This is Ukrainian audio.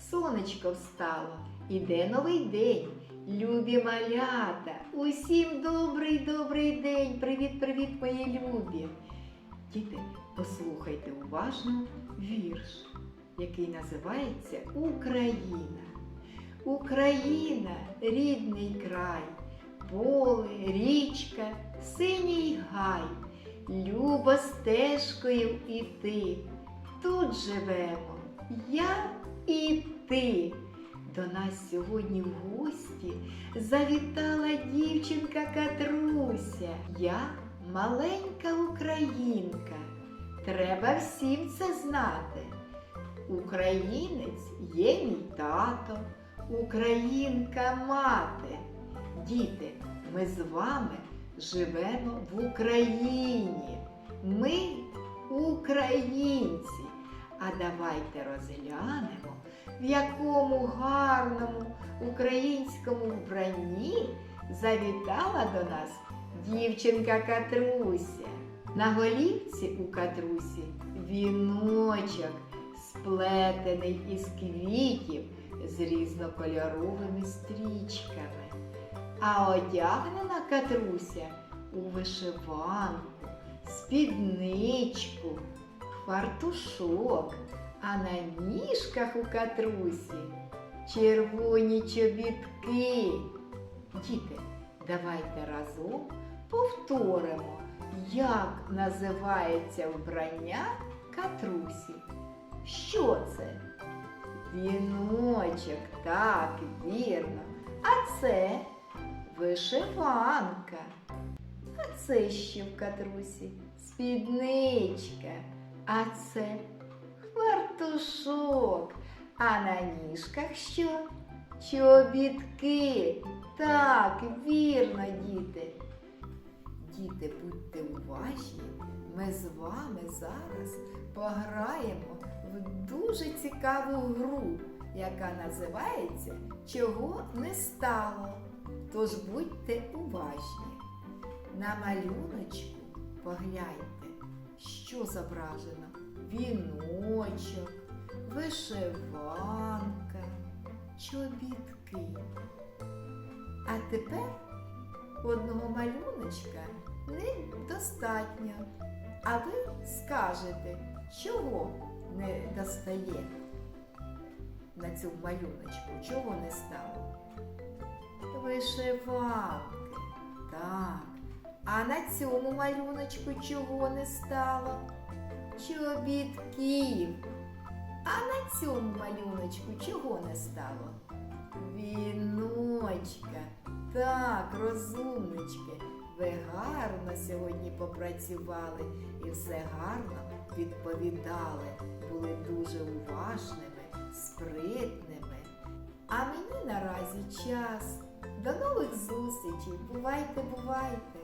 сонечко встало, іде новий день. Любі малята, усім добрий добрий день. Привіт, привіт, мої любі. Діти, послухайте уважно вірш, який називається Україна. Україна, рідний край, поле, річка, синій гай, любо стежкою іти. Тут живемо, я і ти. До нас сьогодні в гості завітала дівчинка Катруся. Я маленька українка. Треба всім це знати. Українець є мій тато, українка мати. Діти, ми з вами живемо в Україні. Ми українці. А давайте розглянемо, в якому гарному українському вбранні завітала до нас дівчинка Катруся. На голівці у Катрусі віночок, сплетений із квітів з різнокольоровими стрічками. А одягнена Катруся у вишиванку, спідничку, фартушок, а на ніжках у Катрусі червоні чобітки. Діти, давайте разом повторимо, як називається вбрання Катрусі. Що це? Віночок, так, вірно. А це вишиванка. А це що в катрусі? Спідничка. А це фартушок. А на ніжках що? Чобітки. Так, вірно, діти. Діти, будьте уважні. Ми з вами зараз пограємо в дуже цікаву гру, яка називається Чого не стало. Тож будьте уважні. На малюночку погляньте, що зображено. Віночок, вишиванка, чобітки. А тепер одного малюночка недостатньо. А ви скажете, чого не достає на цьому малюночку, чого не стало? Вишиванки. Так. А на цьому малюночку чого не стало? Чобітків. А на цьому малюночку чого не стало? Віночка. Так, розумнички. Ви гарно сьогодні попрацювали і все гарно відповідали. Були дуже уважними, спритними. А мені наразі час. До нових зустрічей. Бувайте, бувайте!